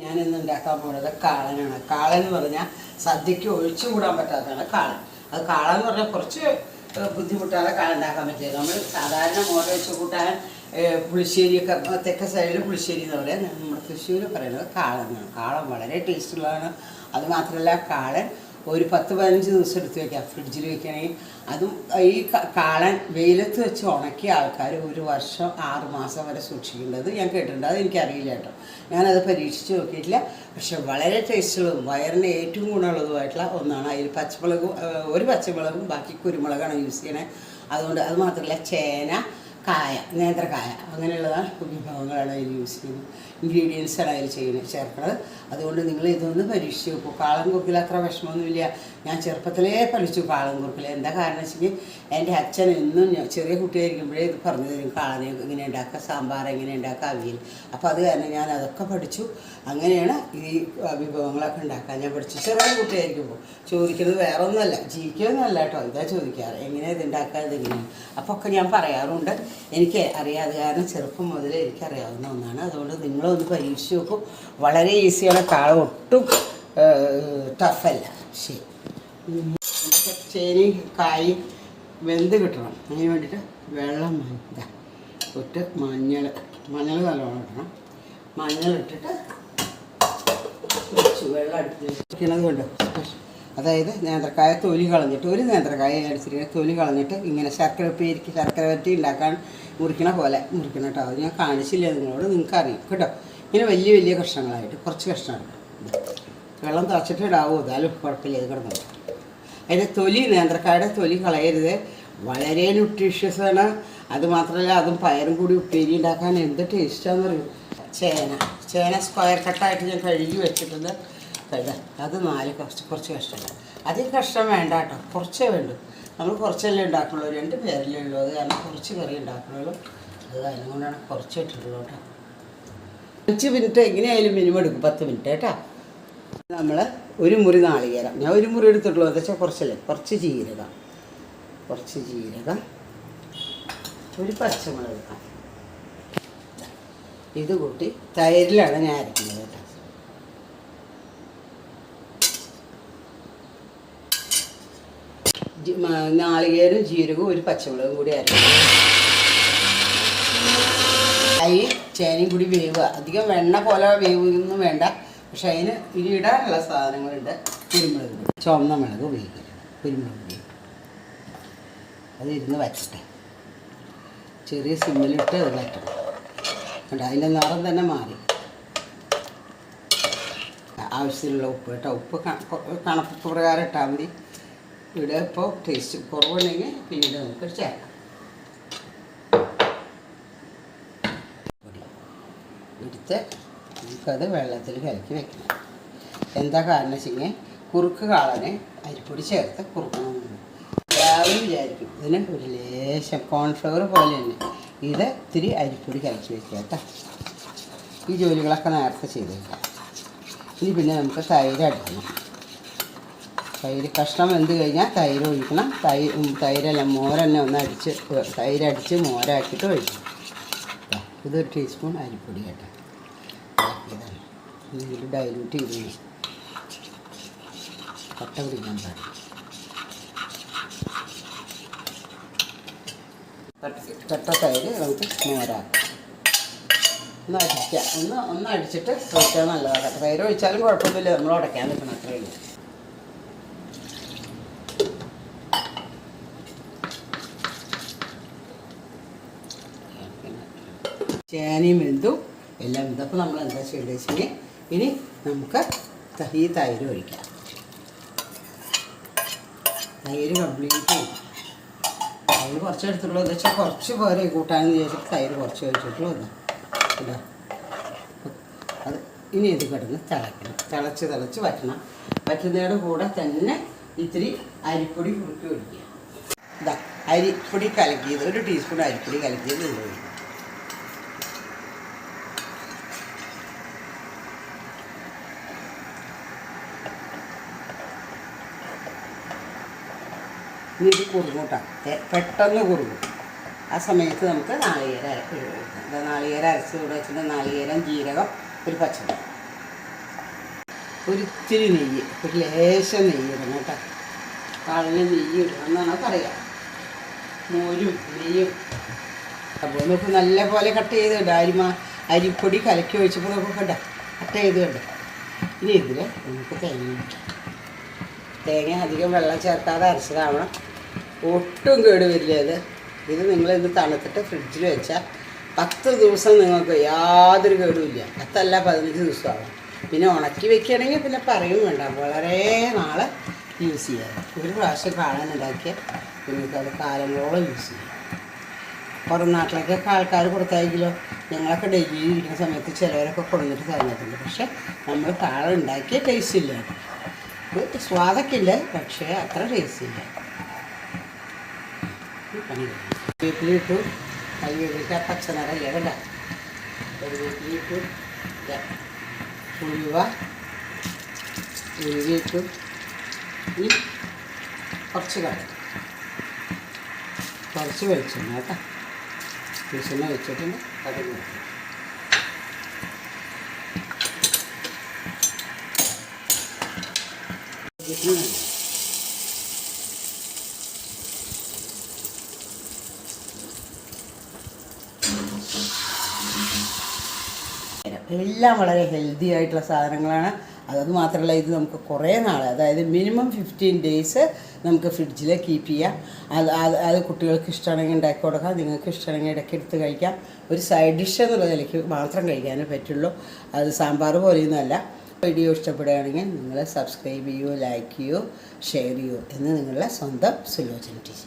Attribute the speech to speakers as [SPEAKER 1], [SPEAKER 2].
[SPEAKER 1] ഞാനിന്ന് ഉണ്ടാക്കാൻ പോകുന്നത് കാളനാണ്. കാളൻ എന്ന് പറഞ്ഞാൽ സദ്യക്ക് ഒഴിച്ചുകൂടാൻ പറ്റാത്തതാണ് കാളൻ. അത് കാളൻ എന്ന് പറഞ്ഞാൽ കുറച്ച് ബുദ്ധിമുട്ടാതെ കാളൻ ഉണ്ടാക്കാൻ പറ്റിയത്. നമ്മൾ സാധാരണ മോര വെച്ച് കൂട്ടാൻ പുളിശ്ശേരി പുളിശ്ശേരിയൊക്കെ തെക്ക സൈഡിൽ പുളിശ്ശേരി എന്ന് പറയാം. നമ്മുടെ തൃശ്ശൂർ പറയുന്നത് കാളനാണ് കാളൻ വളരെ ടേസ്റ്റുള്ളതാണ് അത് മാത്രമല്ല കാളൻ ഒരു പത്ത് പതിനഞ്ച് ദിവസം എടുത്ത് വെക്കാം. ഫ്രിഡ്ജിൽ വെക്കണമെങ്കിൽ അതും ഈ കാളൻ വെയിലത്ത് വെച്ച് ഉണക്കിയ ആൾക്കാർ ഒരു വർഷം ആറ് മാസം വരെ സൂക്ഷിക്കേണ്ടത് ഞാൻ കേട്ടിട്ടുണ്ട്. അത് എനിക്കറിയില്ല കേട്ടോ. ഞാനത് പരീക്ഷിച്ച് നോക്കിയിട്ടില്ല. പക്ഷെ വളരെ ടേസ്റ്റുള്ളതും വയറിന് ഏറ്റവും ഗുണമുള്ളതുമായിട്ടുള്ള ഒന്നാണ് അതിൽ പച്ചമുളകും ഒരു പച്ചമുളകും ബാക്കി കുരുമുളകാണ് യൂസ് ചെയ്യണേ. അതുകൊണ്ട് അത് മാത്രമല്ല ചേന കായ നേന്ത്രക്കായ അങ്ങനെയുള്ളതാണ് വിഭവങ്ങളാണ് അതിൽ യൂസ് ചെയ്യുന്നത്. ഇൻഗ്രീഡിയൻസാണ് അതിൽ ചെയ്യുന്നത് ചേർക്കുന്നത്. അതുകൊണ്ട് നിങ്ങൾ ഇതൊന്ന് പരീക്ഷിച്ച് നോക്കൂ. കാളം കൊക്കിൽ അത്ര വിഷമമൊന്നുമില്ല. ഞാൻ ചെറുപ്പത്തിലേ പഠിച്ചു കാളം കുറുക്കിൽ എന്താ കാരണം വെച്ചെങ്കിൽ എന്റെ അച്ഛൻ എന്നും ചെറിയ കുട്ടിയായിരിക്കുമ്പോഴേ ഇത് പറഞ്ഞു തരും കാളനെ ഇങ്ങനെ ഉണ്ടാക്കുക സാമ്പാർ എങ്ങനെ ഉണ്ടാക്കുക അവിയൽ. അപ്പോൾ അത് കാരണം ഞാൻ അതൊക്കെ പഠിച്ചു. അങ്ങനെയാണ് ഈ വിഭവങ്ങളൊക്കെ ഉണ്ടാക്കാൻ ഞാൻ പഠിച്ചു ചെറിയ കുട്ടിയായിരിക്കുമ്പോൾ ചോദിക്കുന്നത് വേറെ ഒന്നുമല്ല ജീവിക്കുന്നതല്ല കേട്ടോ ഇതാ ചോദിക്കാറ്. എങ്ങനെ ഇത് ഉണ്ടാക്കുക ഇതെങ്ങനെയാണ് അപ്പോൾ ഒക്കെ ഞാൻ പറയാറുണ്ട്. എനിക്ക് അറിയാതെ കാരണം ചെറുപ്പം മുതലേ എനിക്കറിയാവുന്ന ഒന്നാണ്. അതുകൊണ്ട് നിങ്ങളൊന്ന് പരീക്ഷിച്ച് നോക്കും. വളരെ ഈസിയാണ് കാളം ഒട്ടും ടഫല്ല. ശരി. നമുക്ക് കായ് വെന്ത് കിട്ടണം. അതിന് വേണ്ടിയിട്ട് വെള്ളം ഇതാ ഇട്ട് മഞ്ഞൾ മഞ്ഞൾ നല്ലോണം ഇടണം. മഞ്ഞൾ ഇട്ടിട്ട് കുറച്ച് വെള്ളം കൊണ്ട് അതായത് നേന്ത്രക്കായ തൊലി കളഞ്ഞിട്ട് ഒരു നേന്ത്രക്കായ അടിച്ചിട്ട് തൊലി കളഞ്ഞിട്ട് ഇങ്ങനെ ശർക്കര പേരിക്ക് ശർക്കര പറ്റി ഉണ്ടാക്കാൻ മുറിക്കണ പോലെ മുറിക്കണം കേട്ടോ. അത് ഞാൻ കാണിച്ചില്ല നിങ്ങളോട് നിങ്ങൾക്ക് അറിയാം കേട്ടോ? ഇങ്ങനെ വലിയ വലിയ കഷ്ണങ്ങളായിട്ട് കുറച്ച് കഷ്ണങ്ങൾ. വെള്ളം തിളച്ചിട്ട് ഇടാവൂ. എന്നാലും കുഴപ്പമില്ല ഇത് കിടന്നു അതിന്റെ തൊലി നേന്ത്രക്കായുടെ തൊലി കളയരുത്. വളരെ ന്യൂട്രീഷ്യസ് ആണ്. അത് മാത്രമല്ല അതും പയറും കൂടി ഉപ്പേരി ഉണ്ടാക്കാൻ എന്ത് ടേസ്റ്റാന്ന് പറയും ചേന. ചേന സ്ക്വയർ കട്ടായിട്ട് ഞാൻ കഴുകി വെച്ചിട്ടുണ്ട്. കഴുക. അത് നാല് കുറച്ച് കുറച്ച് കഷ്ടമല്ല അധികം കഷ്ടം വേണ്ട കേട്ടോ. കുറച്ചേ വേണ്ടൂ. നമ്മൾ കുറച്ചല്ലേ ഉണ്ടാക്കുള്ളൂ. രണ്ട് പേരല്ലേ ഉള്ളൂ. അത് കാരണം കുറച്ച് കറി ഉണ്ടാക്കുള്ളൂ അത് കാരണം കൊണ്ടാണ് കുറച്ച് ഇട്ടിട്ടുള്ളൂ കേട്ടോ. അഞ്ച് മിനിറ്റ് എങ്ങനെയായാലും മിനിമം എടുക്കും. പത്ത് മിനിറ്റ് കേട്ടോ. നമ്മൾ ഒരു മുറി നാളികേരം. ഞാൻ ഒരു മുറി എടുത്തിട്ടുള്ളൂ. അതെച്ചാൽ കുറച്ചല്ലേ? കുറച്ച് ജീരകം. കുറച്ച് ജീരകം. ഒരു പച്ചമുളക്. ഇത് കൂട്ടി തൈരിലാണ് ഞാൻ അരക്കുന്നത് കേട്ടോ. നാളികേരം ജീരകവും ഒരു പച്ചമുളകും കൂടി അരക്കും അരി ചേനയും കൂടി വേവുക. അധികം വെണ്ണ പോലെ വേവൊന്നും വേണ്ട. പക്ഷെ അതിന് ഇനി ഇടാനുള്ള സാധനങ്ങളുണ്ട്. കുരുമുളക് പൊടി. ചുവന്ന മുളക് ഉപയോഗിക്കുക കുരുമുളക് പൊടി. അത് ഇരുന്ന് വച്ചട്ടെ ചെറിയ സിമ്മിലിട്ട് അത് വറ്റണം കണ്ട? അതിന്റെ നിറം തന്നെ മാറി. ആവശ്യത്തിനുള്ള ഉപ്പ് കേട്ടോ. ഉപ്പ് കണക്ക് പ്രകാരം ഇട്ടാൽ മതി. ഇവിടെ ഇപ്പോൾ ടേസ്റ്റ് കുറവുണ്ടെങ്കിൽ പിന്നീട് നമുക്ക് ചേർക്കാം. എടുത്ത് നമുക്കത് വെള്ളത്തിൽ കലക്കി വെക്കണം. എന്താ കാരണം വെച്ചെങ്കിൽ കുറുക്ക് കാളന് അരിപ്പൊടി ചേർത്ത് കുറുക്കണമെന്നുണ്ട് എല്ലാവരും വിചാരിക്കും ഇതിന് ഒരു ലേശം കോൺഫ്ലവർ പോലെ തന്നെ. ഇത് ഇത്തിരി അരിപ്പൊടി കലക്കി വെക്കുക കേട്ടോ. ഈ ജോലികളൊക്കെ നേരത്തെ ചെയ്ത് വെക്കാം ഇനി പിന്നെ നമുക്ക് തൈര് അടിക്കണം. തൈര് കഷ്ണം വെന്ത് കഴിഞ്ഞാൽ തൈര് ഒഴിക്കണം. തൈ തൈരല്ല മോരെന്നെ ഒന്ന് അടിച്ച് തൈര് അടിച്ച് മോരാക്കിയിട്ട് ഒഴിക്കണം. ഇതൊരു ടീസ്പൂൺ അരിപ്പൊടി കേട്ടോ. ഇതിൽ ഡൈല്യൂട്ട് ചെയ്ത് കട്ട പിടിക്കാൻ പാടില്ല. കട്ട- തൈര് നമുക്ക് മോരാക്കാം ഒന്ന് അടിക്കുക ഒന്ന് ഒന്ന് അടിച്ചിട്ട് ഒഴിച്ചാൽ നല്ലതാണ് കട്ട തൈര് ഒഴിച്ചാലും കുഴപ്പമൊന്നുമില്ല. നമ്മൾ ഉടയ്ക്കാൻ നിൽക്കണം അത്രയേ ഉള്ളൂ. ചേനയും വെന്തു. എല്ലാം വെന്തു അപ്പോൾ നമ്മൾ എന്താ ചെയ്യേണ്ടത് വെച്ചാൽ ഇനി നമുക്ക് ഈ തൈര് ഒഴിക്കാം. തൈര് കംപ്ലീറ്റ് ചെയ്യും തൈര് കുറച്ച് എടുത്തിട്ടുള്ളൂ. എന്ന് വെച്ചാൽ കുറച്ച് പേരെ കൂട്ടാനെന്ന് വിചാരിച്ചിട്ട് തൈര് കുറച്ച് കഴിച്ചിട്ടുള്ളൂ ഒന്ന് അത് ഇനി ഇത് കിടന്ന് തിളയ്ക്കണം. തിളച്ച് തിളച്ച് വറ്റണം. വറ്റുന്നതിന്റെ കൂടെ തന്നെ ഇത്തിരി അരിപ്പൊടി കുറുക്കി ഒഴിക്കുക. ഇതാ അരിപ്പൊടി കലക്കിയത് ഒരു ടീസ്പൂൺ അരിപ്പൊടി കലക്കിയത് ഇത് ഇനി ഇത് കുറുകൂട്ടാം പെട്ടെന്ന് കുറുകും. ആ സമയത്ത് നമുക്ക് നാളികേര അര- ഇടാം. ദാ നാളികേര അരച്ച് ഇവിടെ വെച്ചിട്ട് നാളികേരം ജീരകം ഒരു പച്ചമുളക്. ഒരിത്തിരി നെയ്യ് ഒരു ലേശം നെയ്യ് ഇടണം കേട്ടോ. കാളിന് നെയ്യ് ഇടണം എന്നാണ് പറയുക മോരും നെയ്യും. അപ്പോൾ നമുക്ക് നല്ല പോലെ കട്ട് ചെയ്ത് ഇടാം അരിമ അരിപ്പൊടി കലക്കി ഒഴിച്ചപ്പോൾ നമുക്ക് കണ്ട? കട്ട് ചെയ്ത് കണ്ട? ഇനി ഇതിൽ നമുക്ക് തേങ്ങ തേങ്ങ അധികം വെള്ളം ചേർക്കാതെ അരച്ചതാവണം. ഒട്ടും കേട് വരില്ല ഇത്. ഇത് നിങ്ങൾ ഇത് തണുത്തിട്ട് ഫ്രിഡ്ജിൽ വെച്ചാൽ പത്ത് ദിവസം നിങ്ങൾക്ക് യാതൊരു കേടുമില്ല പത്തല്ല പതിനഞ്ച് ദിവസമാവും. പിന്നെ ഉണക്കി വെക്കുകയാണെങ്കിൽ പിന്നെ പറയും വേണ്ട. വളരെ നാളെ യൂസ് ചെയ്യാം. ഒരു പ്രാവശ്യം കാണാനുണ്ടാക്കിയ നിങ്ങൾക്ക് അത് കാലങ്ങളോളം യൂസ് ചെയ്യാം. പുറം നാട്ടിലേക്കൊക്കെ ആൾക്കാർ കൊടുത്തായെങ്കിലോ ഞങ്ങളൊക്കെ ഡെയിലി ഇരിക്കുന്ന സമയത്ത് ചിലവരൊക്കെ കൊണ്ടുവന്നിട്ട് തന്നിട്ടുണ്ട് പക്ഷെ നമ്മൾ കാളുണ്ടാക്കിയ ടേസ്റ്റ് ഇല്ല. സ്വാദൊക്കെ ഉണ്ട് പക്ഷേ അത്ര ടേസ്റ്റ് ഇല്ല. വീട്ടിലിട്ടു കൈ വേണ്ടിയിട്ട് ആ പച്ചനിറയില്ല കണ്ട ഒരു വീട്ടിലിട്ടു ഉലുവ ഉലുവിട്ടു ഇനി കുറച്ച് കറി കുറച്ച് വെളിച്ചെണ്ണ കേട്ടോ വെളിച്ചെണ്ണ വെച്ചിട്ടുണ്ട് കടുക് ഇട്ടു. എല്ലാം വളരെ ഹെൽത്തി ആയിട്ടുള്ള സാധനങ്ങളാണ്. അതത് മാത്രമല്ല ഇത് നമുക്ക് കുറേ നാൾ അതായത് മിനിമം ഫിഫ്റ്റീൻ ഡേയ്സ് നമുക്ക് ഫ്രിഡ്ജിൽ കീപ്പ് ചെയ്യാം. അത് അത് അത് കുട്ടികൾക്ക് ഇഷ്ടമാണെങ്കിൽ ഉണ്ടാക്കി കൊടുക്കാം നിങ്ങൾക്ക് ഇഷ്ടമാണെങ്കിൽ ഇടയ്ക്ക് എടുത്ത് കഴിക്കാം. ഒരു സൈഡ് ഡിഷ് എന്നുള്ള നിലയ്ക്ക് മാത്രം കഴിക്കാനേ പറ്റുള്ളൂ. അത് സാമ്പാർ പോലെയൊന്നുമല്ല. വീഡിയോ ഇഷ്ടപ്പെടുകയാണെങ്കിൽ നിങ്ങൾ സബ്സ്ക്രൈബ് ചെയ്യൂ ലൈക്ക് ചെയ്യൂ ഷെയർ ചെയ്യൂ എന്ന് നിങ്ങളുടെ സ്വന്തം സുലോചന ടീച്ചർ.